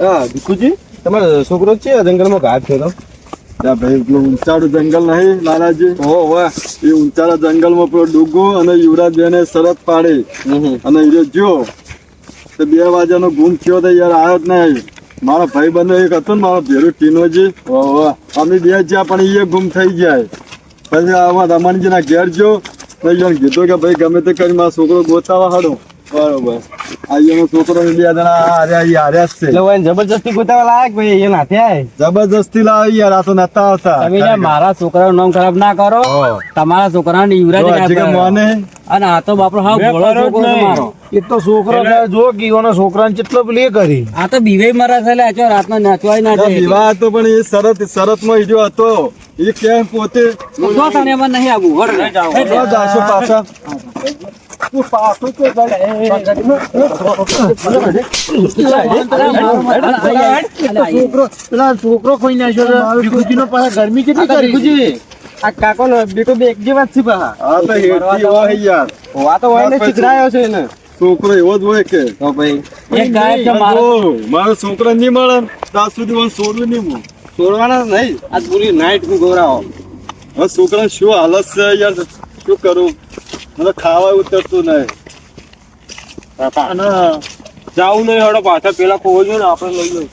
હા ભીખુજી તમારો છોકરો છે જંગલમાં ઘાટ થયો ત્યાં ભાઈ ઊંચાડું જંગલ નહીં લાલાજી. ઓ વાહ. એ ઊંચાડા જંગલમાં પેલો ડુગો અને યુવરાજ બેને શરત પાડી. અને એ જો તે બે વાગ્યાનો ગુમ થયો તો યાર આવ્યો જ નહીં. મારો ભાઈ બંધો એક હતો ને મારો ભેરું ટીનોજી. અમે બે જ્યાં પણ એ ગુમ થઈ જાય પછી આમાં રમણજીના ઘેર જો પછી કીધું કે ભાઈ ગમે તે કરી મારો છોકરો ગોતાવા હાડો. બરોબર. આ છોકરો બે જણા હાર્યા ઈ હાર્યા જ છે. એટલે જબરજસ્તી ગોતાવા લાયક ભાઈ એ નાથે આય. જબરજસ્તી લાવી યાર આ તો નતા આવતા. તમે મારા છોકરાનું નામ ખરાબ ના કરો. તમારા છોકરાને યુવરાજ કે મોને? અને આ તો બાપરો હા ભોળો છોકરો મારો એ તો છોકરો જો કે એનો છોકરાને કેટલો પ્લે કરી. આ તો બીવે મારા છે રાતમાં નાચવાય ના બીવા હતો પણ એ શરત શરતમાં ઈજો હતો. એ કેમ પોતે જો તને એમાં નહીં આવું જાશો પાછા. છોકરો ગરમી કેટલી કરી આ કાકો નો બેટો બે એક જેવા છે પા હા તો હેઠી હોય ને ચિતરાયો છે ને છોકરો એવો જ હોય કે તો ભાઈ એક ગાય છે મારો મારો છોકરો નહીં મળે ત્યાં સુધી હું છોડવું નહીં હું છોડવાના નહીં આ પૂરી નાઈટ હું ગોરાવો હવે છોકરા શું હાલત છે યાર? શું કરું? મને ખાવા ઉતરતું નહીં. અને જાવું નહીં હડો પાછા પેલા જો ને આપણે લઈ લઉં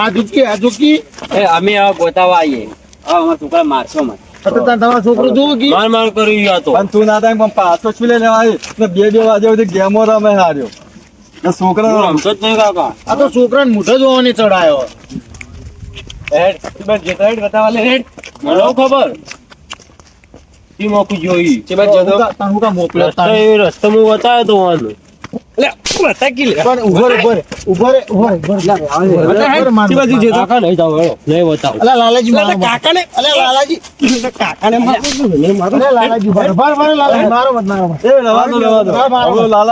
આ ઝુકી આ ઝુકી એ અમે હવે ગોતાવા આવીએ. હા અમારા છોકરા મારશો મને. તો તાર તમારો છોકરો જોવો કે? માર માર કરી ગયો તો તું ના થાય પણ પાછો છું લેવા બે બે વાગે ગેમો રમે છોકરા રમતો જ નહીં કાકા. આ તો છોકરાને મોઢે જોવાની ચડાયો હેડ તું બસ જતો હેડ બતાવા લે હેડ. મને ખબર? ઈ મોકું જોઈ. કે બસ જતો. તાર હું કામ મોકલ્યો રસ્તો એ રસ્તો હું બતાવ્યો તો વાનું લે બતા કી લે. પણ ઊભો રે ઊભો રે ઊભો રે ઊભો રે ઊભો રે ઊભો રે માર બાજુ જતો. કાકા નહીં જાવ હેડો નહીં બતાવો અલા લાલાજી મારો અલા મારો મારો મત. મારો એ દો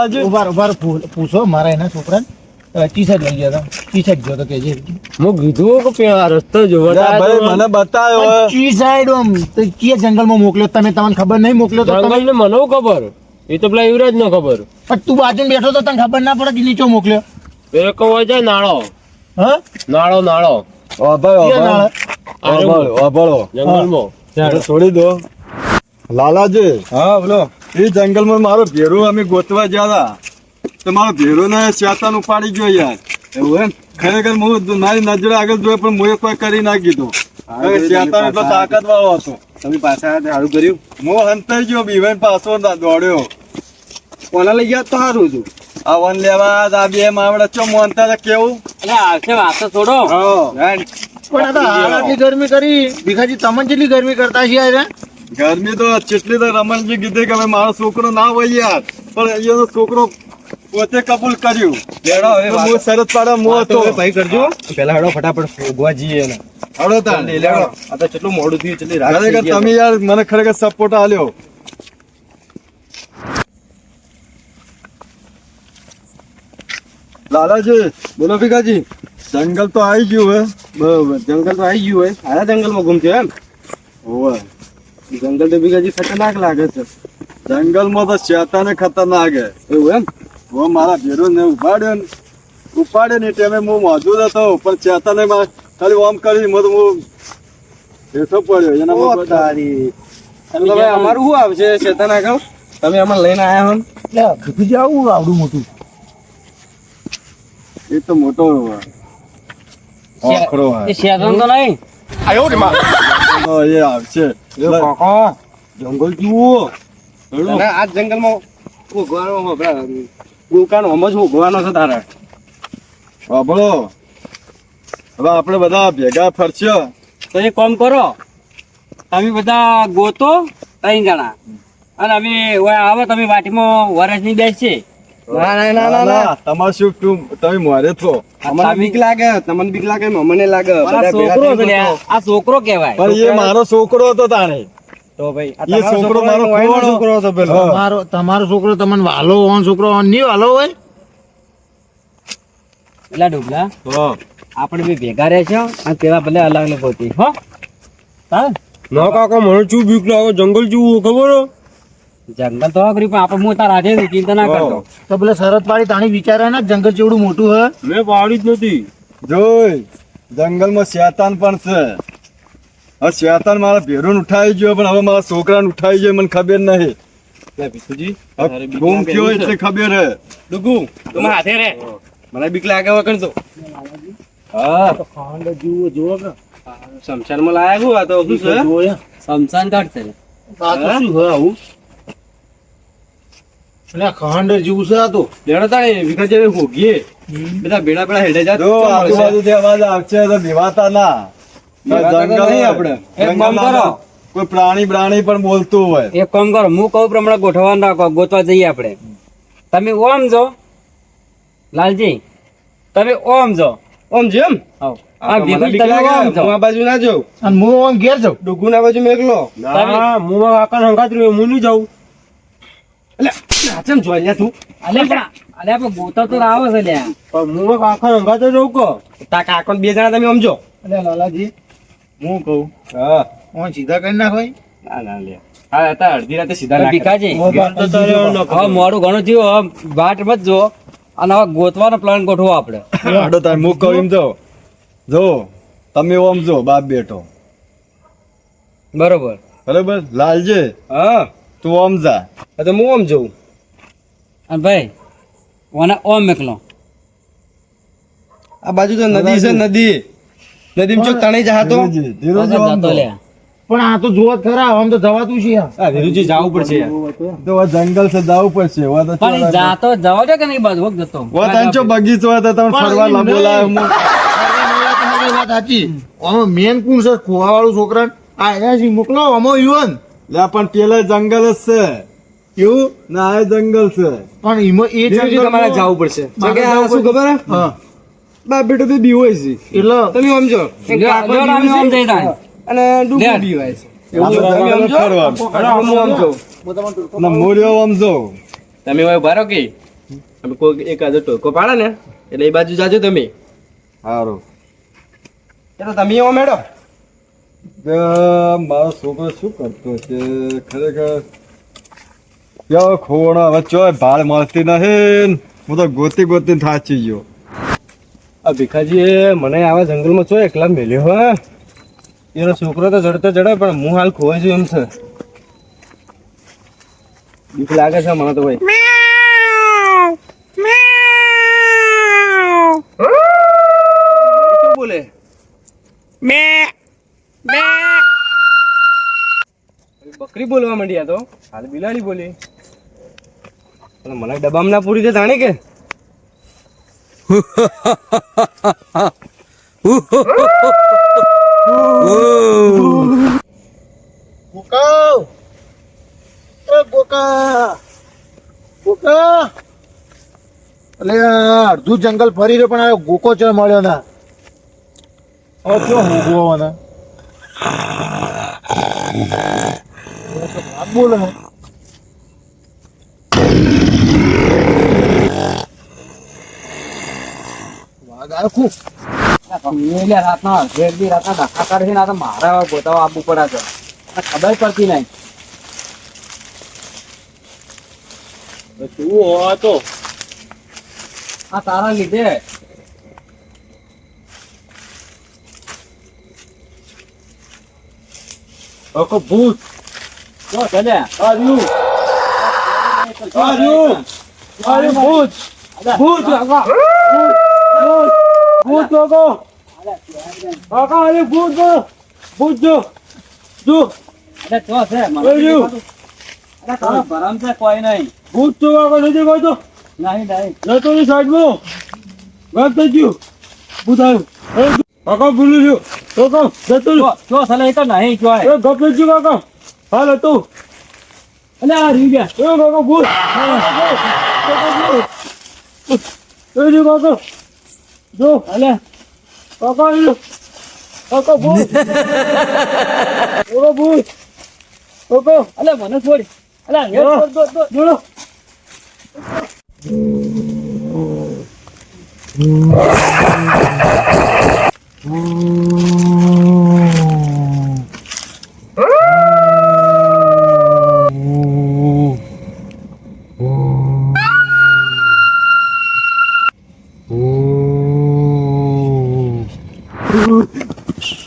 દો. પૂછો મારા એના છોકરાને. ટી શર્ટ લઈ ગયા હતા. ટી શર્ટ કે જે હું કીધું કે પેલા રસ્તો જોવો ભાઈ મને બતાવ્યો હવે. આમ તો કયા જંગલમાં મોકલ્યો તમે? તમને ખબર નહીં મોકલ્યો તો તમે? મને ખબર? એ તો પેલા યુવરાજ નો ખબર. પણ તું બાજુ બેઠો તો તને ખબર ના પડે કે નીચે મોકલ્યો. એ કહો છે નાળો. હા? નાળો નાળો. જંગલમાં. છોડી દો. લાલાજી હા બોલો. એ જંગલમાં મારો ભેરો અમે ગોતવા ગયા હતા. તો મારો ભેરો ને શેતાન ઉપાડી ગયો યાર. એવું એમ? ખરેખર હું મારી નજરે આગળ જોયો પણ મુએ કોઈ કરી ના કીધું. શેતાન એટલો તાકાત વાળો હતો. તમે પાછા સારું કર્યું? હું હંતાઈ ગયો બીવાઈ પાછો દોડ્યો. કોના લઈ ગયા તો સારું હતું. આ વન લેવા આ બે માવડા ચો મોનતા કેવું? એટલે આખે વાત તો છોડો પણ આ તો હાલ ગરમી કરી. ભીખાજી તમને જેટલી ગરમી કરતા છે યાર ગરમી તો ચેટલી તો રમણજી કીધી કે મારો છોકરો ના હોય યાર. પણ એનો છોકરો પોતે કબૂલ કર્યું. લેડો હવે મો શરત પાડો મો તો ભાઈ કરજો. પેલા હડો ફટાફટ ભોગવા જઈએ ને હળો તા લે લેડો. આ તો કેટલું મોડું થયું એટલે રાત ખરેખર થઈ ગઈ તમે યાર મને ખરેખર સપોર્ટ આલ્યો. લાલાજી બોલો ભીખાજી. જંગલ તો આવી ગયું હે. બરોબર જંગલ તો આવી ગયું હોય આયા જંગલમાં ઘૂમજો એમ? હોવે. જંગલ તો ભીખાજી ખતરનાક લાગે છે. જંગલમાં તો શેતાને ખતરનાક હે. એવું એમ? હું મારા ભેરો ને ઉપાડ્યો ને ઉપાડ્યો ને ટાઈમે હું મોજૂદ હતો પણ ચેતાને ખાલી ઓમ કરી મત હું બેઠો પડ્યો એના માં તારી. તમે અમારું શું આવશે ચેતન આગળ તમે અમારે લઈને આવ્યા હો ને? ભીખુજી આવું આવડું મોટું. એ તો મોટો ઓખરો એ શેતન તો નહીં? એ આવશે. એ કાકા જંગલ જુઓ. આ જંગલમાં પેલા ગોકાનો હમ જ ઉગવાનો છે તારે. સાંભળો. હવે આપણે બધા ભેગા ફરશો તો એ કોમ કરો. તમે બધા ગોતો ત્રણ જણા. અને અમે ઓય આવો તમે વાટીમાં વરસની બેસશે ના ના ના ના ના. તમાર શું તું તમે મોરે છો. અમને બીક લાગે તમને બીક લાગે મને લાગે. આ છોકરો છે આ છોકરો કહેવાય. પણ એ મારો છોકરો હતો તાણે તો ભાઈ આ તમારો છોકરો મારો એનો છોકરો હતો પેલો. હા. તમારો તમારો છોકરો તમને વાલો ઓન છોકરો નહીં વાલો હોય? એટલા ડુબલા હા. આપણે બી ભેગા રહે છે અને તેવા ભલે અલગ અલગ હોતી હો? હા ના કાકા મને શું બીક લાગે? જંગલ જેવું ખબર જંગલ તો અઘરી પણ આપણે હું તાર હાથે ચિંતા ના કરતો. તો પેલા શરત પાડી તાણી વિચારે ને જંગલ જેવડું મોટું હે. મેં પાડી જ નથી. જોઈ જંગલમાં શેતાન પણ છે. હવે શેતાન મારા ભેરું ઉઠાઈ ગયો પણ હવે મારા છોકરાને ઉઠાઈ ગયો મને ખબર નહીં. ગુમ એટલે ખબર હે. ડુગુ તું હાથે રે. મને બીક લાગે વગર તો હા. ખાંડ જુઓ જુઓ કે શમશાનમાં લાયા હું આ તો શું છે? શમશાન ઘાટ છે આ તો શું હે આવું? એટલે આ ખાંડ જેવું છે આ તો. લેડો તાણે હોગીએ બધા ભેડા ભેડા હેડે જા જો આજુબાજુથી અવાજ આવશે તો ના તો જંગલ નહીં આપણે. એક કામ કરો. કોઈ પ્રાણી પ્રાણી પણ બોલતું હોય. એક કામ કરો હું કહું પ્રમાણે ગોઠવવાનું રાખો ગોતવા જઈએ આપણે. તમે ઓમ જો લાલજી તમે ઓમ જો. ઓમ જેમ આ બાજુ ના જાઉં. અને હું આમ ઘેર જાઉં. ડુગુ ના બાજુ મેકલો ના, હું આકા હંગાત રહ્યો હું નહીં જાઉં. એટલે નાચમ જોઈ તું. અલે પણ અલે આપણે ગોતા તો આવો છે લ્યા. પણ હું આખા હંગાત જ કો તા કાકો બે જણા તમે સમજો લાલાજી હું કહું? હા. હું સીધા કરી નાખો ના ના લે. હા હતા અડધી રાતે સીધા ભીખાજી. ઘેર તો તારે ન હવે મોડું ઘણું થયું હવે વાટ મત જો અને હવે ગોતવાનો પ્લાન ગોઠવો આપણે. હાડો તાર મુક કહું એમ જો. જો તમે ઓમ જો બાપ બેઠો બરોબર. બરોબર? લાલજે હા. તું ઓમ જા. તો હું ઓમ જઉં? અને ભાઈ ઓને ઓમ મેકલો આ બાજુ તો નદી છે નદી. નદીમાં ચોક તણે જા તો? ધીરુજી, ધીરુજી ઓમ જતો જો. લ્યા પણ આ તો જોવા ખરા આમ તો જવાતું છે યાર. ધીરુજી જવું પડશે તો આ જંગલ છે જવું પડશે વા તો પણ જાતો જવા દે કે નહીં બાજુ? વખત જતો. વા તાંચો બગીચો હોય તો તમે ફરવા લા બોલાય હું વાત સાચી. મેન કોણ છે? ખોવા વાળું છોકરા આ મોકલો આમાં યુવન. લે પણ પેલા જંગલ જ છે. એવું? ના જંગલ છે. પણ એમાં એ ધીરુજી તમારે જવું પડશે. શું ખબર હે. બાપ બેટો તો બીવો છે એટલે તમે સમજો. અને ડુગુ બીવાય છે તમે જંગલ જ. સમજો? ફરવાનું. અને હું આમ જાઉં. અને મોર્યો ઓમ જો. તમે હવે ભરો કે? અમે કોઈ એક ટોકો પાડે ને એટલે એ બાજુ જાજો તમે. હારું. એટલે તમે એવો મેળો મારો છોકરો શું કરતો છે? ખરેખર યો ખોણો હવે ચોય ભાળ મળતી નહીં હું તો ગોતી ગોતી થાચી ગયો. આ ભીખાજી મને આવા જંગલમાં ચો એકલા મેલ્યો, હા. એનો છોકરો તો જડતો જડે, પણ હું હાલ ખોવાઈ છું એમ છે. બીક લાગે છે મને તો ભાઈ. બકરી બોલવા માંડ્યા તો. હાલ બિલાડી બોલી. મને ડબ્બામાં ના પૂરી છે જાણે કે? એ ગોકા ગોકા. એટલે અડધું જંગલ ફરી પણ આ ગોકો ચો મળ્યો ના. હવે કયો હોગવો મને બોલે. હે. વાઘ આવ્યો ખૂબ લ્યા, રાતના અડધે અડધી રાતના ધક્કા કરે ને આ તો મારે ગોતાવા આવવું પડે છે. ખબર પડતી નહીં. શું તો. આ તારા લીધે. અકો ભૂત. ચાલ્યા આવ્યું. આવ્યું. આવ્યું. ભૂત. ભૂત. ભૂત ભૂત લોકો કાકા અરે ભૂત જો ભૂત જો જો. અરે તો છે. અરે તારો ભરમ છે કોઈ નહીં. ભૂત તો કાકા નથી કોઈ તો નહીં નહીં. જતો ની સાઈડમાં. વાત થઈ ગયું. ભૂત આવ્યું. કાકા ભૂલી ગયો. કાકા જતો જો સાલા એ નહીં જો એ ગપ નથી કાકા હાલ હતું. અને આ રહી ગયા એ કાકા ભૂત. એ કાકા જો અલે કાકા કાકા ભૂત કાકા ભૂત કાકા. અલે મને છોડ. અલે હે. છોડ, છોડ, છોડ. જોડો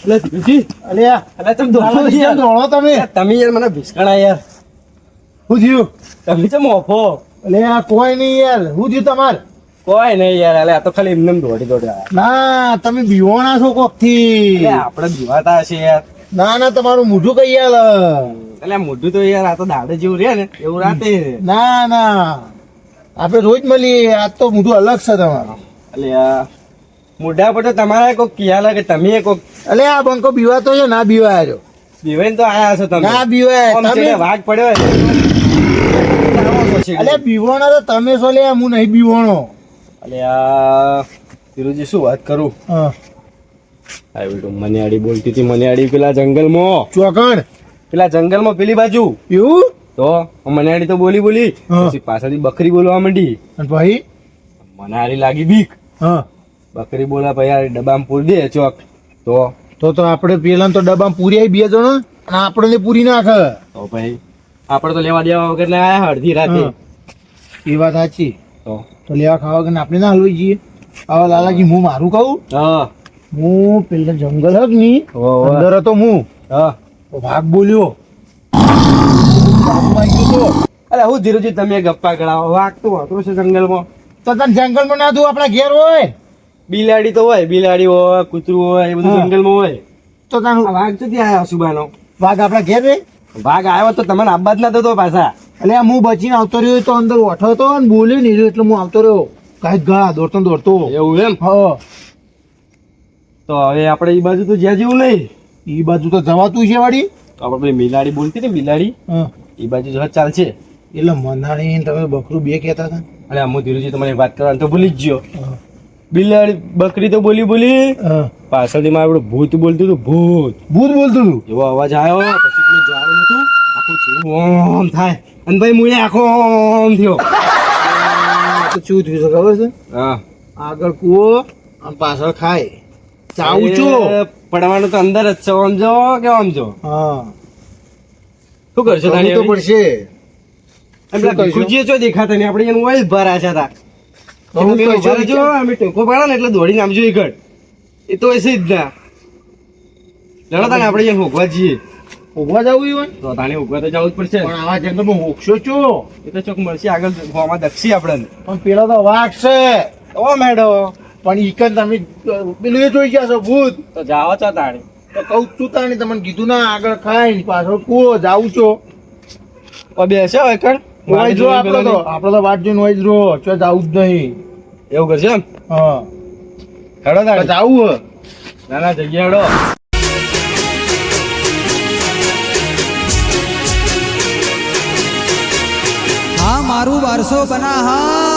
એટલે ધીરુજી અલે આ તમે દોડો યાર. દોડો તમે. તમે યાર મને ભીસકણા યાર. હું થયું? તમે ચમ ઓફો? અલે આ કોઈ નહીં યાર. હું થયું તમાર? કોઈ નહીં યાર એટલે આ તો ખાલી એમને એમ દોડી દોડી ના તમે બીવાણા છો કોકથી આપણે હશે યાર. ના ના તમારું મોઢું કઈ યાર? એટલે આ મોઢું તો યાર આ તો દાડે જેવું રે ને એવું રાતે. ના ના. આપણે રોજ મળીએ આજ તો મોઢું અલગ છે તમારું. એટલે આ મોઢા પર તો તમારા કોક કિયા કે તમે કોક અલે આ બંકો બીવાતો છે ના બીવા રહ્યો. બીવાઈને તો આયા છો તમે. ના બીવાય તમે વાઘ પડ્યો. અલે બીવાણા તો તમે છો લે હું નહીં બીવાણો. અલે આ ધીરુજી શું વાત કરું? હા. બેટો મનિયાળી બોલતી હતી મનિયાળી પેલા જંગલમાં. ચોકણ પેલા જંગલમાં પેલી બાજુ. એવું? તો મનિયાળી તો બોલી બોલી. પછી પાછળથી બકરી બોલવા માંડી. અને ભાઈ મનારી લાગી બીક. હા. બકરી બોલા યાર ડબ્બામાં પૂરી દે ચોક. તો? તો તો આપણે પેલા તો ડબ્બામાં પૂરી આવી બે જણ અને આપણને પૂરી નાખે. તો ભાઈ આપણે તો લેવા દેવા વગર ને આયા અડધી રાતે. એ વાત સાચી. તો? તો લેવા ખાવા વગર આપણે ના હલવાઈ જઈએ. હવે લાલાજી હું મારું કહું? હા. હું પેલા જંગલ હકની. અંદર હતો હું. હા. ભાગ બોલ્યો. અરે હું ધીરુજી તમે ગપ્પા કરાવો. વાઘ હતું છે જંગલમાં. તો તને જંગલમાં ના તું આપણા ઘેર હોય. બિલાડી તો હોય બિલાડી હોય કૂતરું હોય એ બધું જંગલમાં હોય. તો તારું વાઘ તો ત્યાં આવ્યો સુબાનો? વાઘ આપણા ઘેર રે વાઘ આવ્યો તો તમને આબાદ ના થતો પાછા. એટલે હું બચીને આવતો રહ્યો તો અંદર ઓઠો હતો અને બોલ્યો નહીં એટલે હું આવતો રહ્યો. કઈ ગા દોડતો દોડતો. એવું એમ? હ. તો હવે આપણે એ બાજુ તો જ્યાં જેવું નહીં. એ બાજુ તો જવાતું છે વાડી. તો આપણે પેલી બિલાડી બોલતી ને બિલાડી? એ બાજુ જવા ચાલશે. એટલે મનાળી તમે બકરું બે કહેતા હતા. અને અમુ ધીરુજી તમારી વાત કરવાનું તો ભૂલી જ ગયો. બિલાડી બકરી તો બોલી બોલી પાછળથી માં આપડે ભૂત બોલતું હતું ભૂત. ભૂત બોલતું હતું? એવો અવાજ આવ્યો પછી પેલું ઝાડ નતું આખું ચૂ ઓમ થાય. અને ભાઈ મુએ આખો ઓમ થયો. તો શું થયું છે ખબર છે? હા. આગળ કૂવો અને પાછળ ખાય. ચાવું છું? પડવાનું તો અંદર જ છે આમ જો કે આમ જો? હા. શું કરશો તાણી તો પડશે. એમ પેલા શું ચો દેખાતા નહીં? આપણે એનું ઓઇલ ભરા છે અમે ટોકો પાડો ને એટલે દોડીને આમ જોઈ ગઢ એ તો એસી જ ના. લડો તાને આપણે અહીંયા હોગવા જઈએ. ઊભા જવું હોય? તો તાણે હોગવા તો જવું જ પડશે. પણ આવા જંગલમાં હોકશો છો. એ તો ચોક મળશે આગળ હોવામાં દક્ષી આપણને. પણ પેલા તો વાઘ છે. ઓ મેડો. પણ ઈકન તમે પેલું એ જોઈ ગયા છો ભૂત? તો જાઓ છો તાણે. તો કઉ છું તાણી તમને કીધું ના આગળ ખાય પાછળ કૂવો જાઉં છો. બેસે હવે કણ? હોય જો આપણો તો. આપણો તો વાત જોઈને હોય રો ચો જાવું જ નહીં. એવું કરશે એમ? હા. હેડો તો તાણે જાવું હે ના ના જગ્યા હેડો. હા મારું વારસો બના હા